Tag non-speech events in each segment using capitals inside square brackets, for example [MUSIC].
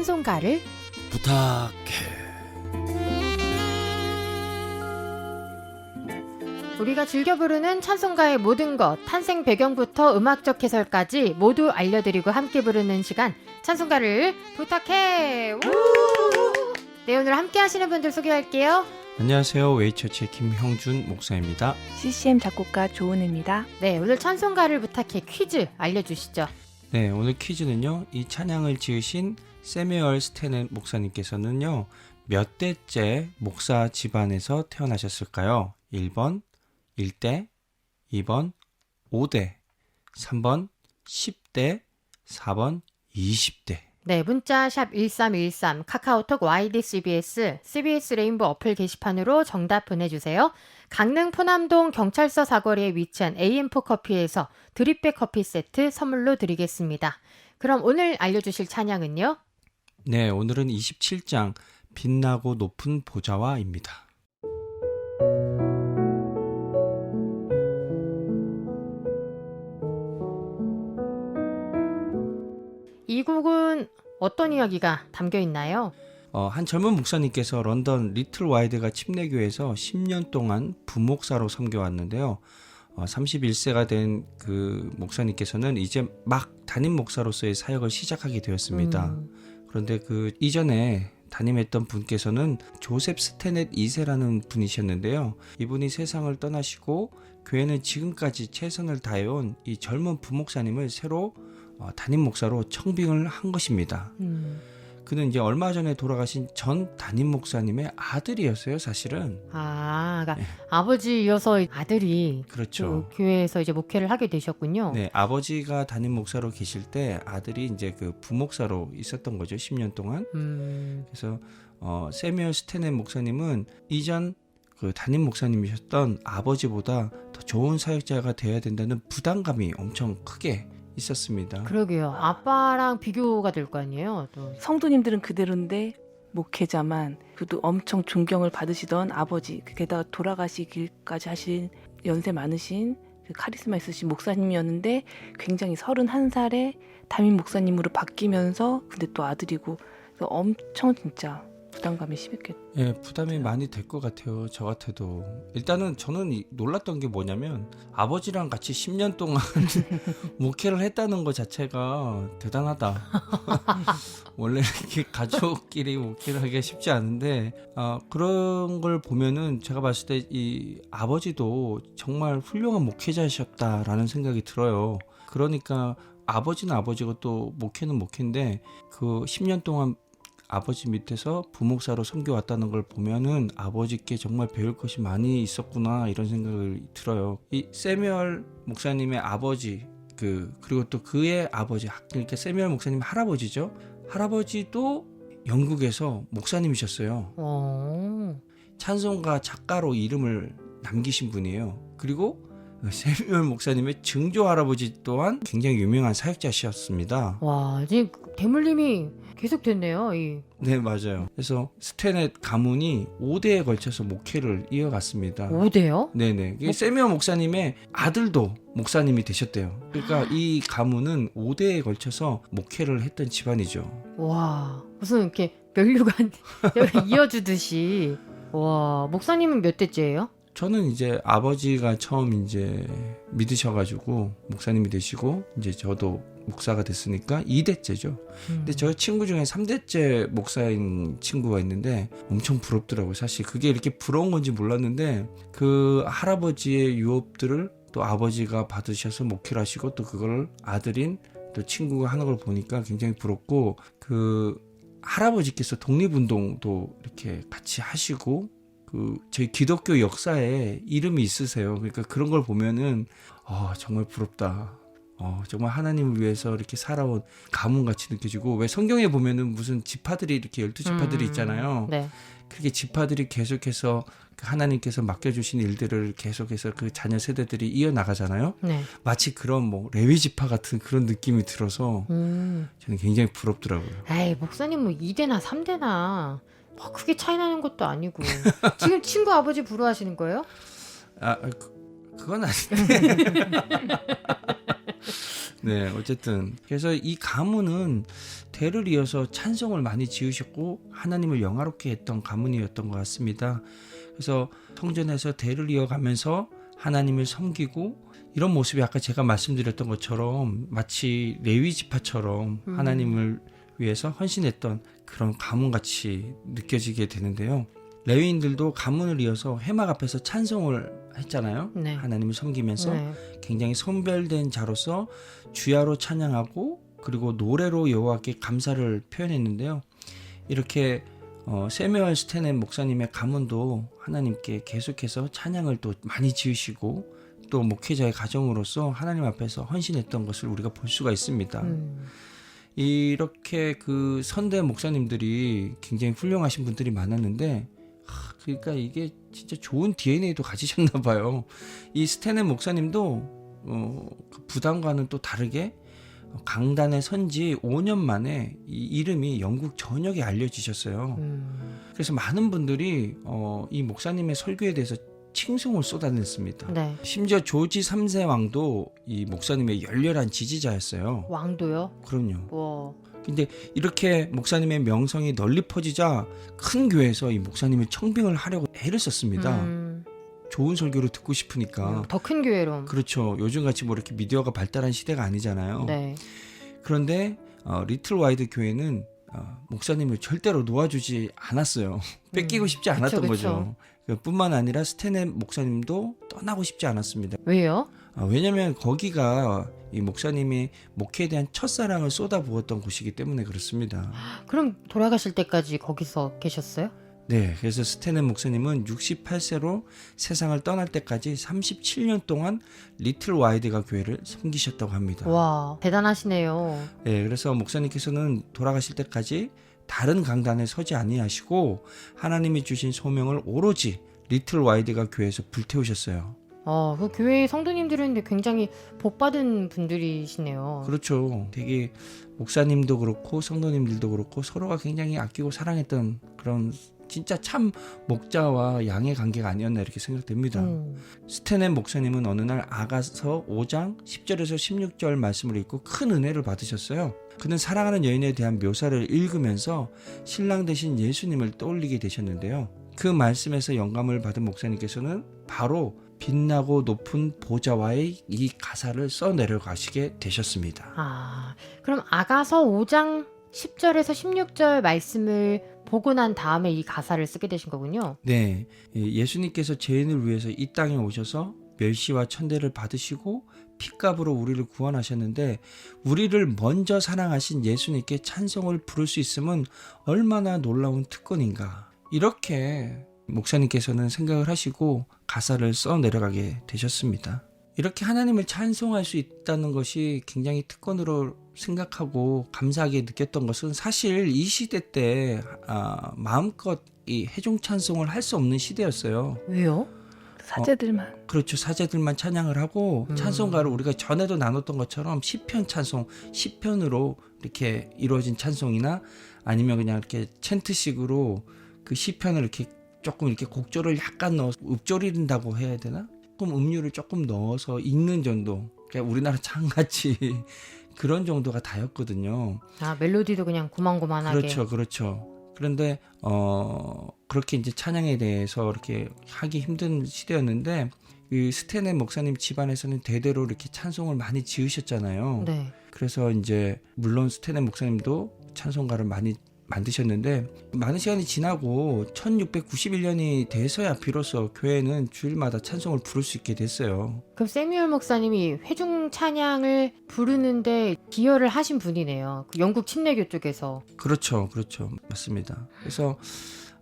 찬송가를 부탁해. 우리가 즐겨 부르는 찬송가의 모든 것, 탄생 배경부터 음악적 해설까지 모두 알려드리고 함께 부르는 시간, 찬송가를 부탁해! 우! 네, 오늘 함께 하시는 분들 소개할게요. 안녕하세요. 웨이처치의 김형준 목사입니다. CCM 작곡가 조은혜입니다. 네, 오늘 찬송가를 부탁해 퀴즈 알려주시죠. 네, 오늘 퀴즈는요. 이 찬양을 지으신 세메얼 스테넷 목사님께서는요. 몇 대째 목사 집안에서 태어나셨을까요? 1번 1대, 2번 5대, 3번 10대, 4번 20대. 네, 문자 샵 1313, 카카오톡 YDCBS, CBS 레인보 어플 게시판으로 정답 보내주세요. 강릉 포남동 경찰서 사거리에 위치한 AM4 커피에서 드립백 커피 세트 선물로 드리겠습니다. 그럼 오늘 알려주실 찬양은요? 네, 오늘은 27장 빛나고 높은 보좌와입니다. 어떤 이야기가 담겨 있나요? 어, 한 젊은 목사님께서 런던 리틀 와이드가 침례교회에서 10년 동안 부목사로 섬겨왔는데요. 어, 31세가 된 그 목사님께서는 이제 막 담임 목사로서의 사역을 시작하게 되었습니다. 음, 그런데 그 이전에 담임했던 분께서는 조셉 스테넷 2세라는 분이셨는데요. 이분이 세상을 떠나시고 교회는 지금까지 최선을 다해온 이 젊은 부목사님을 새로 어, 담임 목사로 청빙을 한 것입니다. 음. 그는 이제 얼마 전에 돌아가신 전 담임 목사님의 아들이었어요, 사실은. 아, 그러니까 네. 아버지 이어서 아들이 그렇죠. 그 교회에서 이제 목회를 하게 되셨군요. 네, 아버지가 담임 목사로 계실 때 아들이 이제 그 부목사로 있었던 거죠, 10년 동안. 음, 그래서 어, 세미얼 스테넷 목사님은 이전 그 담임 목사님이셨던 아버지보다 더 좋은 사역자가 되어야 된다는 부담감이 엄청 크게 있었습니다. 그러게요. 아빠랑 비교가 될 거 아니에요. 또. 성도님들은 그대로인데 목회자만 그래도 엄청 존경을 받으시던 아버지 게다가 돌아가시기까지 하신 연세 많으신 그 카리스마 있으신 목사님이었는데 굉장히 31살에 담임 목사님으로 바뀌면서 근데 또 아들이고 엄청 진짜 부담감이 심했겠 예, 부담이 많이 될 것 같아요. 저 같아도. 일단은 저는 이- 놀랐던 게 뭐냐면 아버지랑 같이 10년 동안 [LAUGHS] 목회를 했다는 것 자체가 대단하다. [LAUGHS] 원래 이렇게 가족끼리 목회를 하기가 쉽지 않은데 아, 그런 걸 보면은 제가 봤을 때 이 아버지도 정말 훌륭한 목회자셨다라는 생각이 들어요. 그러니까 아버지는 아버지고 또 목회는 목회인데 그 10년 동안 아버지 밑에서 부목사로 섬겨왔다는 걸 보면은 아버지께 정말 배울 것이 많이 있었구나 이런 생각을 들어요. 이 세미얼 목사님의 아버지 그 그리고 또 그의 아버지 그러니까 세미얼 목사님 할아버지죠. 할아버지도 영국에서 목사님이셨어요. 어. 찬송가 작가로 이름을 남기신 분이에요. 그리고 세미얼 목사님의 증조 할아버지 또한 굉장히 유명한 사역자셨습니다. 와, 지금 대물림이 계속 됐네요. 이. 네, 맞아요. 그래서 스테넷 가문이 5대에 걸쳐서 목회를 이어갔습니다. 5대요? 네네. 뭐- 세미어 목사님의 아들도 목사님이 되셨대요. 그러니까 이 가문은 5대에 걸쳐서 목회를 했던 집안이죠. 와, 무슨 이렇게 면류가 [LAUGHS] 이어주듯이. 와, 목사님은 몇 대째예요? 저는 이제 아버지가 처음 이제 믿으셔가지고 목사님이 되시고 이제 저도 목사가 됐으니까 2대째죠. 음. 근데 저 친구 중에 3대째 목사인 친구가 있는데 엄청 부럽더라고요. 사실 그게 이렇게 부러운 건지 몰랐는데 그 할아버지의 유업들을 또 아버지가 받으셔서 목회를 하시고 또 그걸 아들인 또 친구가 하는 걸 보니까 굉장히 부럽고 그 할아버지께서 독립운동도 이렇게 같이 하시고 그 저희 기독교 역사에 이름이 있으세요. 그러니까 그런 걸 보면은 아 정말 부럽다. 어, 정말 하나님을 위해서 이렇게 살아온 가문같이 느껴지고 왜 성경에 보면은 무슨 지파들이 이렇게 열두 지파들이 음, 있잖아요. 네. 그렇게 지파들이 계속해서 그 하나님께서 맡겨주신 일들을 계속해서 그 자녀 세대들이 이어나가잖아요. 네. 마치 그런 뭐 레위 지파 같은 그런 느낌이 들어서 음. 저는 굉장히 부럽더라고요. 에이, 목사님 뭐 2대나 3대나 뭐 크게 차이 나는 것도 아니고. 지금 친구 아버지 부러워하시는 거예요? 아, 그, 그건 아닌데. [LAUGHS] 네, 어쨌든 그래서 이 가문은 대를 이어서 찬송을 많이 지으셨고 하나님을 영화롭게 했던 가문이었던 것 같습니다. 그래서 성전에서 대를 이어가면서 하나님을 섬기고 이런 모습이 아까 제가 말씀드렸던 것처럼 마치 레위 지파처럼 음. 하나님을 위해서 헌신했던 그런 가문같이 느껴지게 되는데요. 레위인들도 가문을 이어서 회막 앞에서 찬송을 했잖아요. 네. 하나님을 섬기면서 네. 굉장히 선별된 자로서 주야로 찬양하고 그리고 노래로 여호와께 감사를 표현했는데요. 이렇게 어, 세메얼 스테넨 목사님의 가문도 하나님께 계속해서 찬양을 또 많이 지으시고 또 목회자의 가정으로서 하나님 앞에서 헌신했던 것을 우리가 볼 수가 있습니다. 음. 이렇게 그 선대 목사님들이 굉장히 훌륭하신 분들이 많았는데 하, 그러니까 이게 진짜 좋은 DNA도 가지셨나 봐요. 이 스테넨 목사님도 어, 그 부담과는 또 다르게 강단에 선 지 5년 만에 이 이름이 영국 전역에 알려지셨어요. 음. 그래서 많은 분들이 어, 이 목사님의 설교에 대해서 칭송을 쏟아냈습니다. 네. 심지어 조지 3세 왕도 이 목사님의 열렬한 지지자였어요. 왕도요? 그럼요. 와. 근데 이렇게 목사님의 명성이 널리 퍼지자 큰 교회에서 이 목사님을 청빙을 하려고 애를 썼습니다. 음. 좋은 설교를 듣고 싶으니까. 더큰 교회로. 그렇죠. 요즘 같이 뭐 이렇게 미디어가 발달한 시대가 아니잖아요. 네. 그런데 어, 리틀 와이드 교회는 어, 목사님을 절대로 놓아주지 않았어요. [LAUGHS] 뺏기고 음. 싶지 않았던 그쵸, 거죠. 그 뿐만 아니라 스테넨 목사님도 떠나고 싶지 않았습니다. 왜요? 아, 왜냐면 거기가 이 목사님이 목회에 대한 첫사랑을 쏟아부었던 곳이기 때문에 그렇습니다. 그럼 돌아가실 때까지 거기서 계셨어요? 네, 그래서 스테넨 목사님은 68세로 세상을 떠날 때까지 37년 동안 리틀 와이드가 교회를 섬기셨다고 합니다. 와, 대단하시네요. 네, 그래서 목사님께서는 돌아가실 때까지 다른 강단에 서지 아니하시고 하나님이 주신 소명을 오로지 리틀 와이드가 교회에서 불태우셨어요. 어, 그 교회 성도님들은 굉장히 복 받은 분들이시네요. 그렇죠. 되게 목사님도 그렇고 성도님들도 그렇고 서로가 굉장히 아끼고 사랑했던 그런 진짜 참 목자와 양의 관계가 아니었나 이렇게 생각됩니다. 음. 스테넨 목사님은 어느 날 아가서 5장 10절에서 16절 말씀을 읽고 큰 은혜를 받으셨어요. 그는 사랑하는 여인에 대한 묘사를 읽으면서 신랑 되신 예수님을 떠올리게 되셨는데요. 그 말씀에서 영감을 받은 목사님께서는 바로 빛나고 높은 보좌와의 이 가사를 써 내려 가시게 되셨습니다. 아, 그럼 아가서 5장 10절에서 16절 말씀을 보고 난 다음에 이 가사를 쓰게 되신 거군요. 네, 예, 예수님께서 죄인을 위해서 이 땅에 오셔서 멸시와 천대를 받으시고 핏값으로 우리를 구원하셨는데 우리를 먼저 사랑하신 예수님께 찬송을 부를 수 있음은 얼마나 놀라운 특권인가. 이렇게 목사님께서는 생각을 하시고 가사를 써 내려가게 되셨습니다. 이렇게 하나님을 찬송할 수 있다는 것이 굉장히 특권으로 생각하고 감사하게 느꼈던 것은 사실 이 시대 때 아, 마음껏 이 해종 찬송을 할 수 없는 시대였어요. 왜요? 사제들만 그렇죠. 사제들만 찬양을 하고 음. 찬송가를 우리가 전에도 나눴던 것처럼 시편 찬송, 시편으로 이렇게 이루어진 찬송이나 아니면 그냥 이렇게 챈트식으로 그 시편을 이렇게 조금 이렇게 곡조를 약간 넣어서 읊조린다고 해야 되나? 조금 음료를 조금 넣어서 읽는 정도. 그러니까 우리나라 [LAUGHS] 창같이 그런 정도가 다였거든요. 아, 멜로디도 그냥 고만고만하게. 그렇죠, 그렇죠. 그런데 어 그렇게 이제 찬양에 대해서 이렇게 하기 힘든 시대였는데 이 스테넨 목사님 집안에서는 대대로 이렇게 찬송을 많이 지으셨잖아요. 네. 그래서 이제 물론 스테넨 목사님도 찬송가를 많이 만드셨는데 많은 시간이 지나고 1691년이 돼서야 비로소 교회는 주일마다 찬송을 부를 수 있게 됐어요. 그럼 세뮤얼 목사님이 회중 찬양을 부르는데 기여를 하신 분이네요. 그 영국 침례교 쪽에서. 그렇죠, 그렇죠, 맞습니다. 그래서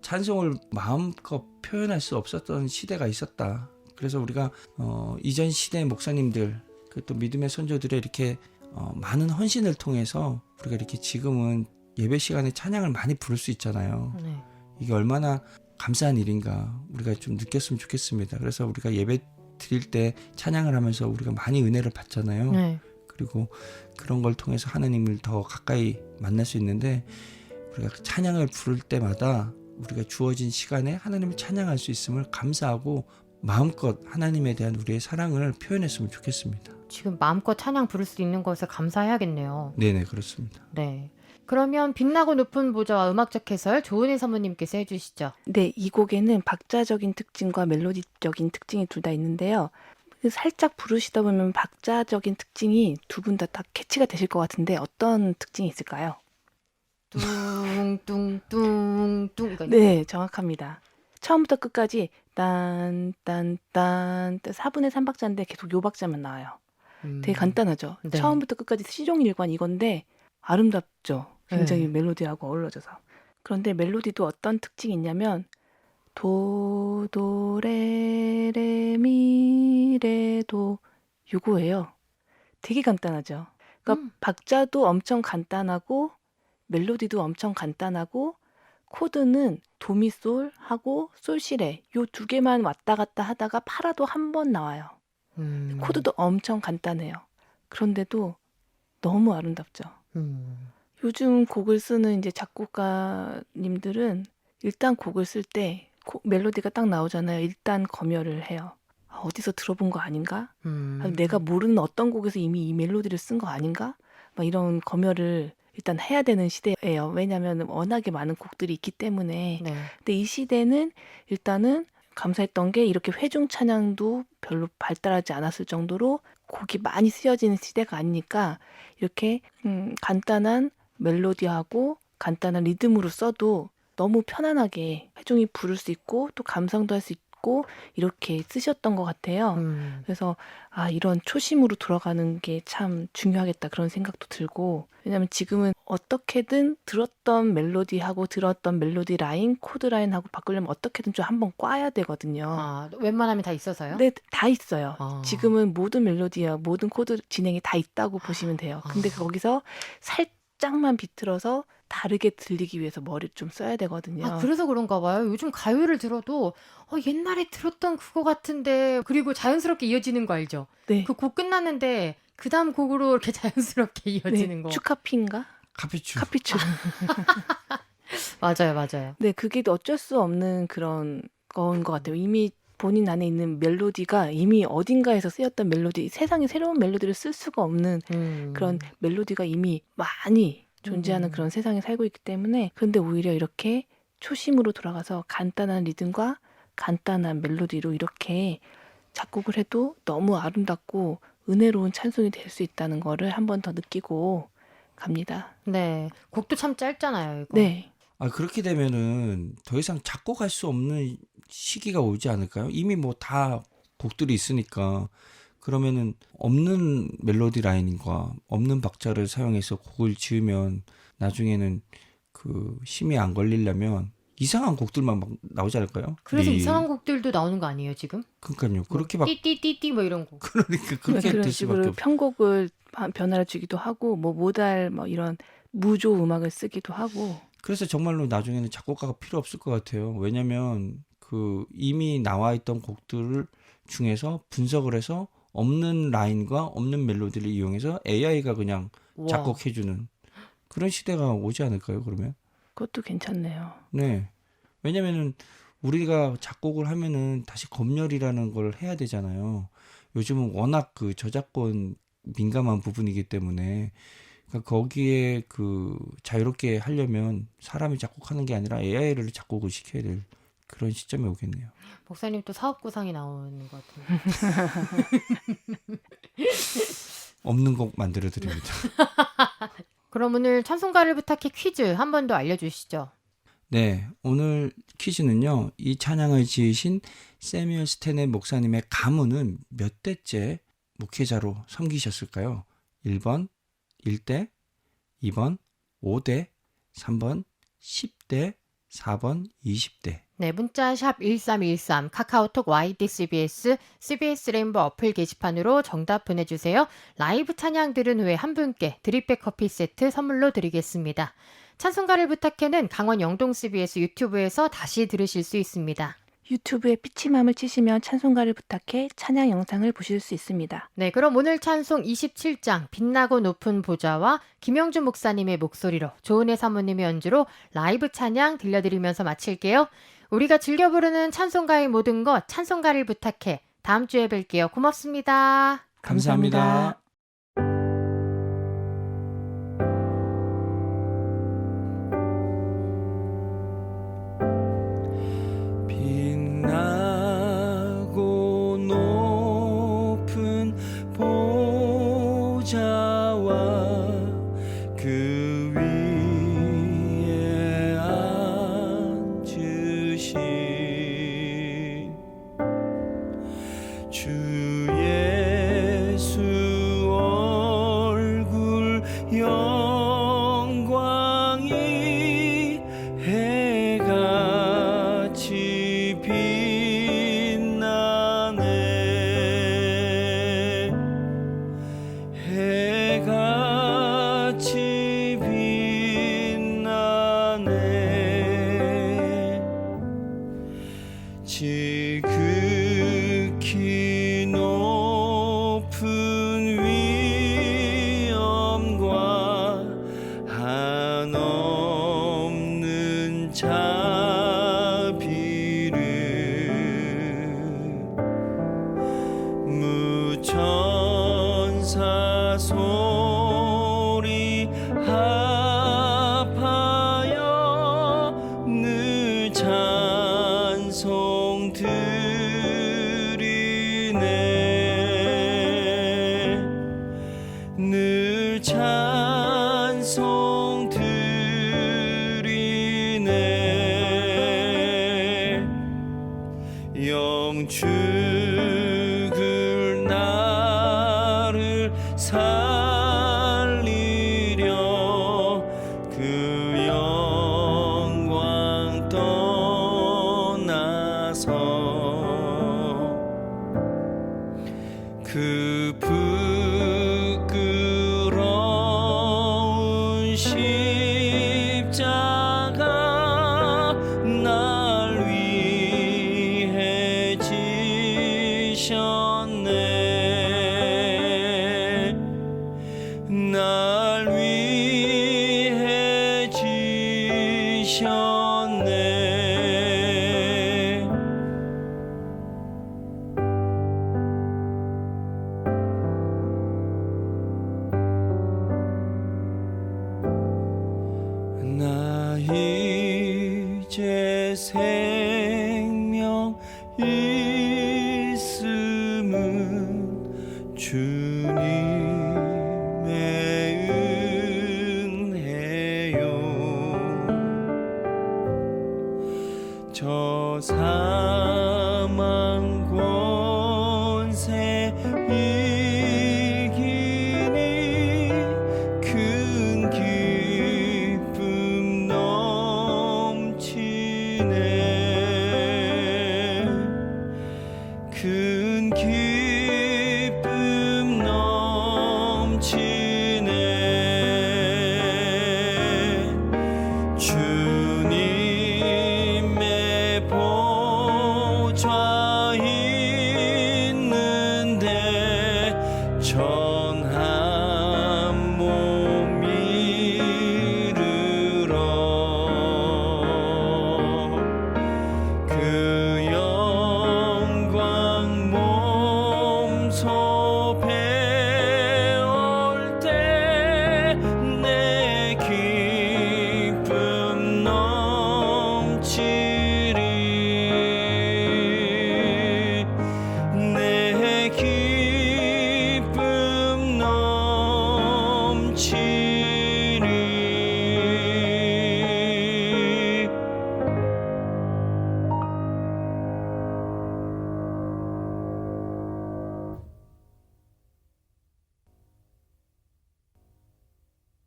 찬송을 마음껏 표현할 수 없었던 시대가 있었다. 그래서 우리가 어, 이전 시대 목사님들, 그또 믿음의 선조들의 이렇게 어, 많은 헌신을 통해서 우리가 이렇게 지금은 예배 시간에 찬양을 많이 부를 수 있잖아요. 네. 이게 얼마나 감사한 일인가 우리가 좀 느꼈으면 좋겠습니다. 그래서 우리가 예배 드릴 때 찬양을 하면서 우리가 많이 은혜를 받잖아요. 네. 그리고 그런 걸 통해서 하나님을 더 가까이 만날 수 있는데 우리가 그 찬양을 부를 때마다 우리가 주어진 시간에 하나님을 찬양할 수 있음을 감사하고 마음껏 하나님에 대한 우리의 사랑을 표현했으면 좋겠습니다. 지금 마음껏 찬양 부를 수 있는 것에 감사해야겠네요. 네네 그렇습니다. 네. 그러면 빛나고 높은 보좌와 음악적 해설 조은혜 사모님께서 해주시죠. 네, 이 곡에는 박자적인 특징과 멜로디적인 특징이 둘 다 있는데요. 그 살짝 부르시다 보면 박자적인 특징이 두 분다다 캐치가 되실 것 같은데 어떤 특징이 있을까요? 뚱뚱뚱뚱 네, 정확합니다. 처음부터 끝까지 딴딴딴 4분의 3박자인데 계속 요 박자만 나와요. 음. 되게 간단하죠. 네. 처음부터 끝까지 시종일관 이건데 아름답죠. 굉장히 네. 멜로디하고 어우러져서. 그런데 멜로디도 어떤 특징이 있냐면 도, 도, 레, 레, 미, 레, 도 요거예요. 되게 간단하죠. 그러니까 음. 박자도 엄청 간단하고 멜로디도 엄청 간단하고 코드는 도미솔 하고 솔시레 요 두 개만 왔다 갔다 하다가 파라도 한 번 나와요. 음. 코드도 엄청 간단해요. 그런데도 너무 아름답죠. 음. 요즘 곡을 쓰는 이제 작곡가님들은 일단 곡을 쓸 때 멜로디가 딱 나오잖아요. 일단 검열을 해요. 아, 어디서 들어본 거 아닌가? 음. 아, 내가 모르는 어떤 곡에서 이미 이 멜로디를 쓴 거 아닌가? 막 이런 검열을 일단 해야 되는 시대예요. 왜냐하면 워낙에 많은 곡들이 있기 때문에. 네. 근데 이 시대는 일단은 감사했던 게 이렇게 회중 찬양도 별로 발달하지 않았을 정도로 곡이 많이 쓰여지는 시대가 아니니까 이렇게 음, 간단한 멜로디하고 간단한 리듬으로 써도 너무 편안하게 회중이 부를 수 있고 또 감상도 할 수 있고 이렇게 쓰셨던 것 같아요. 음. 그래서 아 이런 초심으로 돌아가는 게 참 중요하겠다 그런 생각도 들고 왜냐면 지금은 어떻게든 들었던 멜로디하고 들었던 멜로디 라인 코드 라인하고 바꾸려면 어떻게든 좀 한번 꽈야 되거든요. 아, 웬만하면 다 있어서요? 네, 다 있어요. 아. 지금은 모든 멜로디야 모든 코드 진행이 다 있다고 보시면 돼요. 근데 아. 거기서 살짝 만 비틀어서 다르게 들리기 위해서 머리를 좀 써야 되거든요. 아, 그래서 그런가 봐요. 요즘 가요를 들어도 어, 옛날에 들었던 그거 같은데 그리고 자연스럽게 이어지는 거 알죠? 네. 그 곡 끝났는데 그 다음 곡으로 이렇게 [LAUGHS] 자연스럽게 이어지는 네, 거. 추카피인가? 카피추. 카피추. 맞아요, 맞아요. 네, 그게 어쩔 수 없는 그런 건것 같아요. 이미 본인 안에 있는 멜로디가 이미 어딘가에서 쓰였던 멜로디, 세상에 새로운 멜로디를 쓸 수가 없는 음. 그런 멜로디가 이미 많이 존재하는 음. 그런 세상에 살고 있기 때문에 그런데 오히려 이렇게 초심으로 돌아가서 간단한 리듬과 간단한 멜로디로 이렇게 작곡을 해도 너무 아름답고 은혜로운 찬송이 될 수 있다는 거를 한 번 더 느끼고 갑니다. 네. 곡도 참 짧잖아요, 이거. 네. 아 그렇게 되면은 더 이상 작곡할 수 없는 시기가 오지 않을까요? 이미 뭐 다 곡들이 있으니까 그러면은 없는 멜로디 라인과 없는 박자를 사용해서 곡을 지으면 나중에는 그 심이 안 걸리려면 이상한 곡들만 막 나오지 않을까요? 그래서 이- 이상한 곡들도 나오는 거 아니에요, 지금? 그러니까요. 그렇게 막 띠띠띠띠 뭐 이런 곡. 그러니까 그렇게 그런 될 수밖에 식으로 없. 편곡을 한- 변화를 주기도 하고 뭐 모달 뭐 이런 무조 음악을 쓰기도 하고 그래서 정말로 나중에는 작곡가가 필요 없을 것 같아요. 왜냐면 그 이미 나와 있던 곡들 중에서 분석을 해서 없는 라인과 없는 멜로디를 이용해서 AI가 그냥 와. 작곡해주는 그런 시대가 오지 않을까요? 그러면 그것도 괜찮네요. 네. 왜냐면은 우리가 작곡을 하면은 다시 검열이라는 걸 해야 되잖아요. 요즘은 워낙 그 저작권 민감한 부분이기 때문에 그러니까 거기에 그 자유롭게 하려면 사람이 작곡하는 게 아니라 AI를 작곡을 시켜야 될 그런 시점이 오겠네요. 목사님 또 사업 구상이 나오는 것 같은데. [LAUGHS] 없는 곡 만들어 드립니다. [LAUGHS] 그럼 오늘 찬송가를 부탁해 퀴즈 한 번 더 알려주시죠. 네, 오늘 퀴즈는요. 이 찬양을 지으신 세뮤얼 스테넷 목사님의 가문은 몇 대째 목회자로 섬기셨을까요? 1번 1대, 2번 5대, 3번 10대, 4번 20대. 네, 문자 샵 1313, 카카오톡 YDCBS, CBS 레인보 어플 게시판으로 정답 보내주세요. 라이브 찬양 들은 후에 한 분께 드립백 커피 세트 선물로 드리겠습니다. 찬송가를 부탁해는 강원 영동 CBS 유튜브에서 다시 들으실 수 있습니다. 유튜브에 피치맘을 치시면 찬송가를 부탁해 찬양 영상을 보실 수 있습니다. 네, 그럼 오늘 찬송 27장 빛나고 높은 보좌와 김영준 목사님의 목소리로 조은혜 사모님의 연주로 라이브 찬양 들려드리면서 마칠게요. 우리가 즐겨 부르는 찬송가의 모든 것 찬송가를 부탁해 다음 주에 뵐게요. 고맙습니다. 감사합니다. 빛나고 해 소리 이제